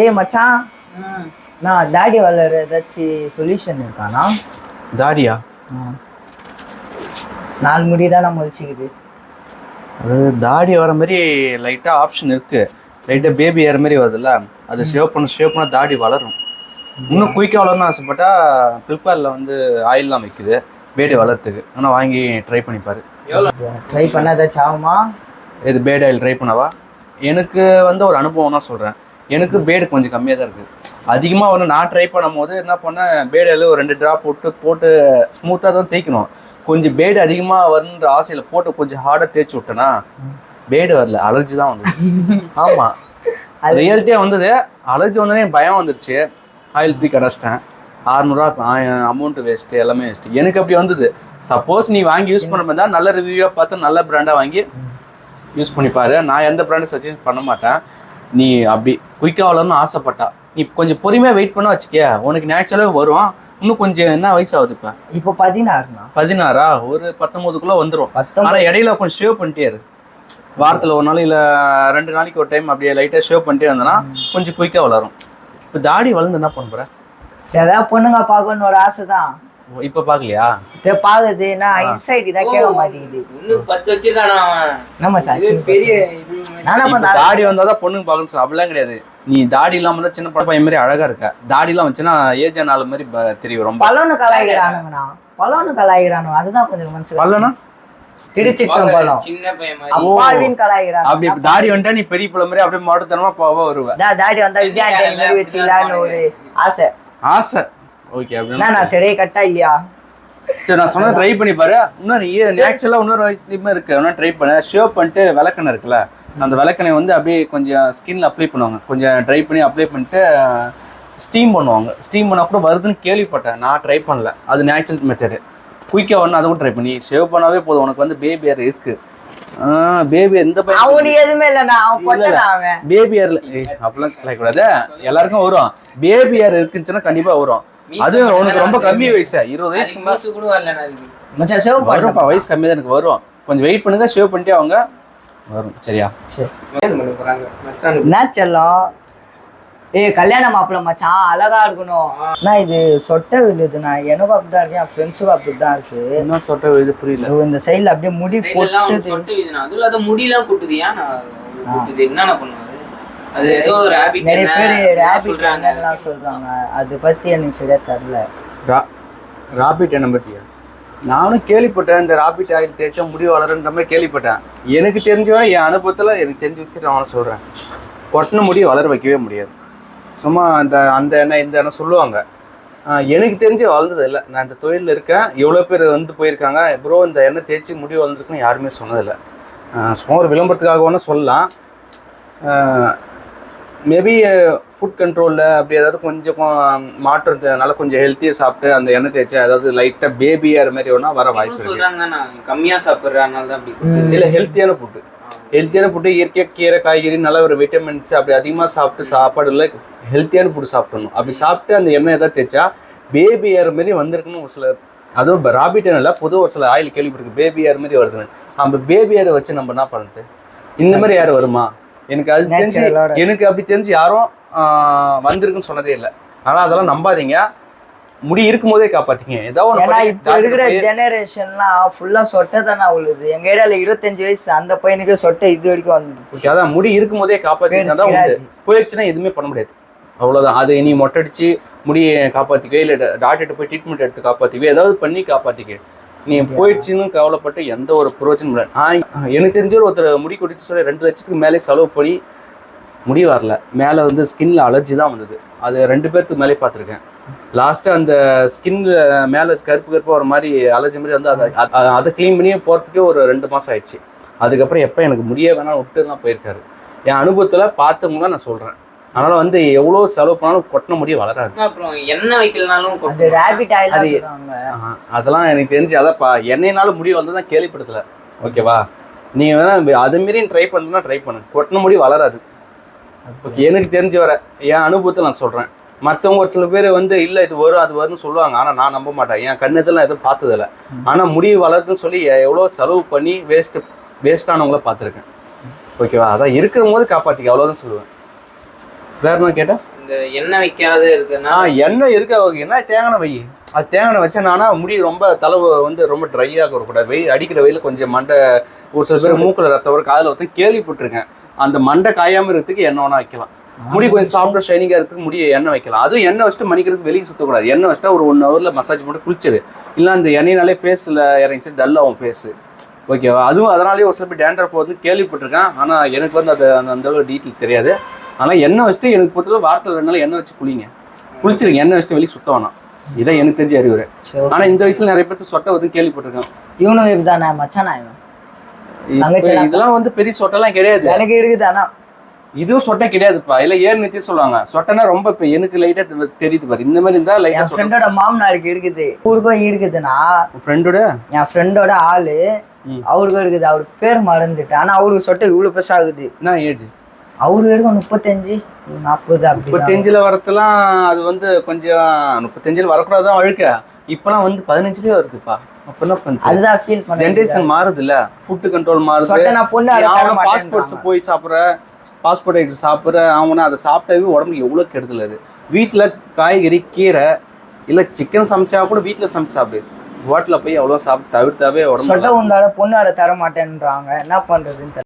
ஏய் மச்சான். நான் தாடி வளர ஏதாச்சும் சொல்யூஷன் இருக்கானா? தாடியா நாலு முடி தான் நம்ம வச்சுக்குது அது தாடி வர மாதிரி லைட்டாக ஆப்ஷன் இருக்கு. லைட்டாக பேபி ஏற மாதிரி வருதுல்ல அது ஷேவ் பண்ண ஷேவ் பண்ண தாடி வளரும். இன்னும் குயிக்காக வளரணும்னு ஆசைப்பட்டா ஃப்ளிப்கார்ட்டில் வந்து ஆயில்லாம் விற்குது பேடி வளர்த்துக்கு. ஆனால் வாங்கி ட்ரை பண்ணிப்பாரு. ட்ரை பண்ண ஏதாச்சும் ஆகுமா? இது பேட் ஆயில் ட்ரை பண்ணவா? எனக்கு வந்து ஒரு அனுபவம் தான் சொல்கிறேன் எனக்கு பேடு கொஞ்சம் கம்மியாக தான் இருக்குது அதிகமாக வந்து நான் ட்ரை பண்ணும்போது என்ன பண்ணேன் பேடு ஆயில் ஒரு ரெண்டு ட்ராப் போட்டு போட்டு ஸ்மூத்தாக தான் தேய்க்கணும். கொஞ்சம் பேடு அதிகமாக வரணுன்ற ஆசையில் போட்டு கொஞ்சம் ஹார்டாக தேய்ச்சி விட்டேன்னா பேடு வரல அலர்ஜி தான் வந்தது. ஆமாம் ரியாலிட்டியாக வந்தது. அலர்ஜி வந்தோடனே பயம் வந்துருச்சு. ஆயில் தூக்கி அடைச்சிட்டேன். அறநூறுவா அமௌண்ட் வேஸ்ட்டு எல்லாமே வேஸ்ட்டு எனக்கு அப்படி வந்தது. சப்போஸ் நீ வாங்கி யூஸ் பண்ண மாதிரி நல்ல ரிவ்யூவாக பார்த்து நல்ல பிராண்டாக வாங்கி யூஸ் பண்ணி பாரு. நான் எந்த பிராண்டை சஜஸ்ட் பண்ண மாட்டேன். நீ அப்படி குயிக்காக வளரணும்னு ஆசைப்பட்டா. நீ கொஞ்சம் பொறுமையாக வெயிட் பண்ண வச்சுக்கிய உனக்கு நேச்சுரலாக வரும். இன்னும் கொஞ்சம் என்ன வயசு ஆகுது இப்போ? இப்போ பதினாறுண்ணா. பதினாறா? ஒரு பத்தொம்போதுக்குள்ளே வந்துடும் ஆனால் இடையில கொஞ்சம் ஷேவ் பண்ணிட்டே இரு. வாரத்தில் ஒரு நாள் இல்லை ரெண்டு நாளைக்கு ஒரு டைம் அப்படியே லைட்டாக ஷேவ் பண்ணிட்டே இருந்தேன்னா கொஞ்சம் குயிக்காக வளரும். இப்போ தாடி வளர்ந்து என்ன பண்ண போற? சரி அதான் பொண்ணுங்க பார்க்கணும்னு ஒரு ஆசை தான் இப்போ பார்க்கலையா? இப்போ பாக்குது நான் இன்சைட் தான் கேட்க மாட்டேங்குது. இன்னும் பத்து வச்சிருக்கானா அவன்? நம்ம இது பெரிய தாடி வந்தால் தான் பொண்ணுங்க பார்க்கணும் சார் அப்படிலாம் கிடையாது. நீ தாடி இல்லாம தான் சின்ன படம் பையன் மாதிரி அழகா இருக்க. தாடிலாம் வச்சுன்னா ஏஜ் ஆனால மாதிரி தெரியும் ரொம்ப. பழம்னு கலாய்க்கிறானுங்கண்ணா. பழம்னு கலாய்க்கிறானு அதுதான் கொஞ்சம் மனசு பல்லனா திருச்சிட்டம் பழம் சின்ன பையன் மாதிரி. அப்பாவின் கலாய்க்கிறான் அப்படி தாடி வந்துட்டா நீ பெரிய பிள்ளை மாதிரி அப்படியே மாட்டுத்தனமா போவா வருவ. தாடி வந்தா விஜய் ஆண்டனி மாதிரி வச்சுக்கலான்னு ஒரு ஆசை. ஆசை. ஓகே அப்படின்னா நான் சரியே கட்டா இல்லையா? சரி நான் சொன்னதை ட்ரை பண்ணி பாரு. இன்னொரு நேச்சுரலாக இன்னொரு இதுமே இருக்கு. இன்னும் ட்ரை பண்ண. ஷேவ் பண்ணிட்டு விளக்கெண்ணெய் இருக்குல்ல அந்த விளக்கெண்ணெய் வந்து அப்படியே கொஞ்சம் ஸ்கின்ல அப்ளை பண்ணுவாங்க. கொஞ்சம் ட்ரை பண்ணி அப்ளை பண்ணிட்டு ஸ்டீம் பண்ணுவாங்க. ஸ்டீம் பண்ண கூட வருதுன்னு கேள்விப்பட்டேன். நான் ட்ரை பண்ணல. அது நேச்சுரல் மெத்தடு குயிக்காக ஒன்று அதை கூட ட்ரை பண்ணி. ஷேவ் பண்ணாவே போதும். உனக்கு வந்து பேபி ஹேர் இருக்கு. பேபி எந்த பையன் அவனுக்கு எதுவுமே இல்லைண்ணா. பேபி ஹேர்ல அப்படிலாம் சொல்லக்கூடாது. எல்லாருக்கும் வரும். பேபி ஹேர் இருக்குச்சுன்னா கண்டிப்பா வரும். அது உனக்கு ரொம்ப கம்மி வயசு? இருபது வயசுக்கு மீசு கூட வரலண்ணா அதுக்கு மச்சான் சேவ் வரும்ப்பா வயசு கம்மி தான் எனக்கு. வரும் கொஞ்சம் வெயிட் பண்ணுங்க ஷேவ் பண்ணிட்டே அவங்க வரும். சரியா? சரி. என்ன செல்லம்? ஏய் கல்யாண மாப்பிள்ள மச்சான் அழகா இருக்கணும். அண்ணா இது சொட்டை விழுதுண்ணா. எனக்கும் அப்படிதான் இருக்கு என் ஃப்ரெண்ட்ஸுக்கும் அப்படிதான் இருக்கு. என்ன சொல்ற இது புரியல. இந்த சைடுல அப்படியே முடி கொட்டுது. சொட்டு அதுல அது முடியெல்லாம் கொட்டுது. ஏன் கொட்டுது? என்னென்ன பண்ணுவாரு அது ஏதோ ஒரு ஹேபிட் நிறைய பேர் சொல்றாங்க. எல்லாம் சொல்றாங்க. அது பத்தி எனக்கு சரியா தெரியல. ராபிட் என்ன பத்தியா? நானும் கேள்விப்பட்டேன் இந்த ராபிட் ஆயில் தேய்ச்சா முடி வளருன்ற மாதிரி கேள்விப்பட்டேன். எனக்கு தெரிஞ்ச வரை என் அனுபவத்தில் எனக்கு தெரிஞ்சு வச்சு நான் சொல்கிறேன் கொட்டின முடி வளர வைக்கவே முடியாது. சும்மா அந்த அந்த எண்ணெய் இந்த எண்ணெய் சொல்லுவாங்க. எனக்கு தெரிஞ்சு வளர்ந்தது இல்லை. நான் இந்த தொழிலில் இருக்கேன். எவ்வளோ பேர் வந்து போயிருக்காங்க. ப்ரோ இந்த எண்ணெய் தேய்ச்சி முடி வளர்ந்துருக்குன்னு யாருமே சொன்னதில்லை. சும்மா ஒரு விளம்பரத்துக்காக வேணால் சொல்லலாம் மேபி ஃபுட் கண்ட்ரோலில் அப்படி ஏதாவது கொஞ்சம் நல்லா கொஞ்சம் ஹெல்த்தியாக சாப்பிட்டு அந்த எண்ணெய் தேய்ச்சா ஏதாவது லைட்டாக பேபியார் மாதிரி ஒன்றா வர வாய்ப்பு இருக்கு. சொல்றாங்க தானே கம்மியா சாப்பிடுற அதனால தான் அப்படி. இல்லை ஹெல்த்தியான ஃபுட்டு ஹெல்த்தியான ஃபுட்டு இயற்கையாக கீரை காய்கறி நல்ல ஒரு விட்டமின்ஸ் அப்படி அதிகமாக சாப்பிட்டு சாப்பாடுல ஹெல்த்தியான ஃபுட் சாப்பிடணும். அப்படி சாப்பிட்டு அந்த எண்ணெய் ஏதாவது தேய்ச்சா பேபி ஏர் மாதிரி வந்திருக்குன்னு ஒரு சில அதுவும் ராபிட் இல்லை பொது ஒரு சில ஆயில் கேள்விப்பட்டிருக்கு பேபி ஏர் மாதிரி வருதுன்னு. அந்த பேபி ஏரை வச்சு நம்ம என்ன பண்ணுறது? இந்த மாதிரி யார் வருமா? எனக்கு அது தெரிஞ்சு. எனக்கு அப்படி தெரிஞ்சு யாரும் ஆஹ், வந்திருக்குன்னு சொன்னதே இல்லை. ஆனால் அதெல்லாம் நம்பாதீங்க. முடி இருக்கும்போதே காப்பாத்திங்க ஏதோ ஏன்னா இப்ப இருக்கிற ஜெனரேஷன்லாம் ஃபுல்லா சொட்டை தானே உழுது. எங்க ஏரியால இருபத்தஞ்சு வயசு அந்த பையனுக்கு சொட்டை இது வரைக்கும் வந்துச்சு அதான் முடி இருக்கும்போதே காப்பாத்தினா தான் உண்டு. போயிடுச்சுன்னா எதுவுமே பண்ண முடியாது. அவ்வளவுதான். அது நீ மொட்டடிச்சு முடியை காப்பாத்திக்கவே இல்லை. டாக்டர்கிட்ட போய் ட்ரீட்மெண்ட் எடுத்து காப்பாத்திக்கவே ஏதாவது பண்ணி காப்பாத்திக்க. நீ போயிடுச்சுன்னு கவலைப்பட்டு எந்த ஒரு பிரயோஜனம் இல்லை. நான் எனக்கு தெரிஞ்ச ஒருத்தர் முடி கொடிச்சு சொல்லி ரெண்டு லட்சத்துக்கு மேலே செலவு பண்ணி முடி வரல. மேலே வந்து ஸ்கின்ல அலர்ஜி தான் வந்தது. அது ரெண்டு பேர்த்துக்கு மேலே பார்த்துருக்கேன். லாஸ்ட்டாக அந்த ஸ்கின்ல மேலே கருப்பு கருப்பாக ஒரு மாதிரி அலர்ஜி மாதிரி வந்து அதை அதை க்ளீன் பண்ணி போகிறதுக்கே ஒரு ரெண்டு மாதம் ஆயிடுச்சு. அதுக்கப்புறம் எப்போ எனக்கு முடிய வேணாம் விட்டு தான் போயிருக்காரு. என் அனுபவத்தில் பார்த்தவங்க நான் சொல்கிறேன் அதனால் வந்து எவ்வளோ செலவு பண்ணாலும் கொட்டின முடி வளராது. அப்புறம் எண்ணெய் வைக்கலனாலும். ரேபிட் ஆயில் அது- அதெல்லாம் எனக்கு தெரிஞ்சு அதான்ப்பா என்னைனாலும் முடி வந்து தான் கேள்விப்பட்டதில்ல. ஓகேவா? நீ வேணா அது மாரி ட்ரை பண்ணுறதுனா ட்ரை பண்ணு. கொட்டின முடி வளராது. ஓகே எனக்கு தெரிஞ்சு வர என் அனுபவத்தை நான் சொல்கிறேன் மற்றவங்க ஒரு சில பேர் வந்து இல்லை இது வரும் அது வரும்னு சொல்லுவாங்க. ஆனால் நான் நம்ப மாட்டேன். என் கண்ணத்தில் எதுவும் பார்த்ததில்ல. ஆனால் முடி வளருதுன்னு சொல்லி எவ்வளோ செலவு பண்ணி வேஸ்ட் வேஸ்டானவங்கள பார்த்துருக்கேன். ஓகேவா? அதான் இருக்கிற போது காப்பாற்றிக்க அவ்வளோதான் சொல்லுவேன். வேற என்ன கேட்டா? இந்த எண்ணெய் வைக்காத இருக்குன்னா எண்ணெய் எதுக்கு அவங்க என்ன? தேங்காய் வை அது தேங்காய் வச்சா நானா முடி ரொம்ப தலைவு வந்து ரொம்ப ட்ரையாக இருக்கக்கூடாது வெயில் அடிக்கிற வெயில் கொஞ்சம் மண்டை ஒரு சில பேர் மூக்கில் ரத்தம் வரும். காதில் வந்து கேள்விப்பட்டிருக்கேன். அந்த மண்டை காயாம இருக்கிறதுக்கு எண்ணெய் வேணா வைக்கலாம். முடி கொஞ்சம் சாஃப்டாக ஷைனிங்காக இருக்கிறதுக்கு முடி எண்ணெய் வைக்கலாம். அதுவும் எண்ணெய் வச்சுட்டு மணிக்கிறதுக்கு வெளியே சுற்றக்கூடாது எண்ணெய் வச்சுட்டா ஒரு ஒன் ஹவரில் மசாஜ் போட்டு குளிச்சிரு. இல்லை அந்த எண்ணெய்னாலே ஃபேஸில் இறங்கிச்சு டல் ஆகும் ஃபேஸு ஓகேவா அதுவும் அதனாலேயே ஒரு சில பேர் டேண்ட்ரஃப் வந்து கேள்விப்பட்டிருக்கேன். ஆனால் எனக்கு வந்து அது அந்த அந்த அளவு டீட்டெயில் தெரியாது. ஆனால் எண்ணெய் வச்சுட்டு எனக்கு பொறுத்தவரை வாரத்தில் ரெண்டு நாள் எண்ணெய் வச்சு குளிங்க. குளிச்சிருங்க எண்ணெய் வச்சுட்டு வெளியே சுத்த வேணாம். இதான் எனக்கு தெரிஞ்ச அறிவுரை ஆனால் இந்த வயசுல நிறைய பேர் சொட்டை வந்து கேள்விப்பட்டிருக்கேன். இவனும் இப்படிதானே மச்சானா இவன். இதெல்லாம் வந்து பெரிய சொட்டைலாம் கிடையாது. எனக்கு இருக்குது ஆனா. இதுவும் சொட்டை கிடையாதுப்பா. இல்ல ஏர் நித்தி சொல்லுவாங்க. சொட்டைனா ரொம்ப இப்ப எனக்கு லைட்டா தெரியுது பாரு. இந்த மாதிரி இருந்தா லைட்டா ஃப்ரெண்டோட மாமனாருக்கு இருக்குது. ஊருக்கும் இருக்குதுன்னா ஃப்ரெண்டோட என் ஃப்ரெண்டோட ஆளு. அவருக்கும் இருக்குது. அவர் பேர் மறந்துட்டு ஆனா அவருக்கு சொட்டை இவ்வளவு பெருசா ஆகுது. என்ன ஏஜ் அவருக்கு இருக்கும் முப்பத்தஞ்சு நாற்பது முப்பத்தஞ்சுல வரதெல்லாம் அது வந்து கொஞ்சம் முப்பத்தஞ்சுல வரக்கூடாதான் அழுக்க இப்பெல்லாம் வந்து பதினஞ்சுலயே வருதுப்பா. அப்ப என்ன பண்றது? அதுதான் ஃபீல் பண்ண ஜென்ரேஷன் மாறுது இல்ல ஃபுட் கண்ட்ரோல் மாறுது. நான் பொண்ணு பாஸ்போர்ட்ஸ். போய் சாப்பிட்ற? பாஸ்போர்ட் எடுத்து சாப்பிட்ற? அவனா அதை சாப்பிட்டாவே உடம்புக்கு எவ்வளோ கெடுதல் அது? வீட்டில் காய்கறி கீரை இல்லை சிக்கன் சமைச்சா கூட வீட்டில் சமைச்சு சாப்பிடு. ஹோட்டலில் போய் அவ்வளோ சாப்பிட்டு தவிர்த்தாவே உடம்பு சொட்டை உண்டால பொண்ணு அதை தர மாட்டேன்றாங்க என்ன பண்றதுன்னு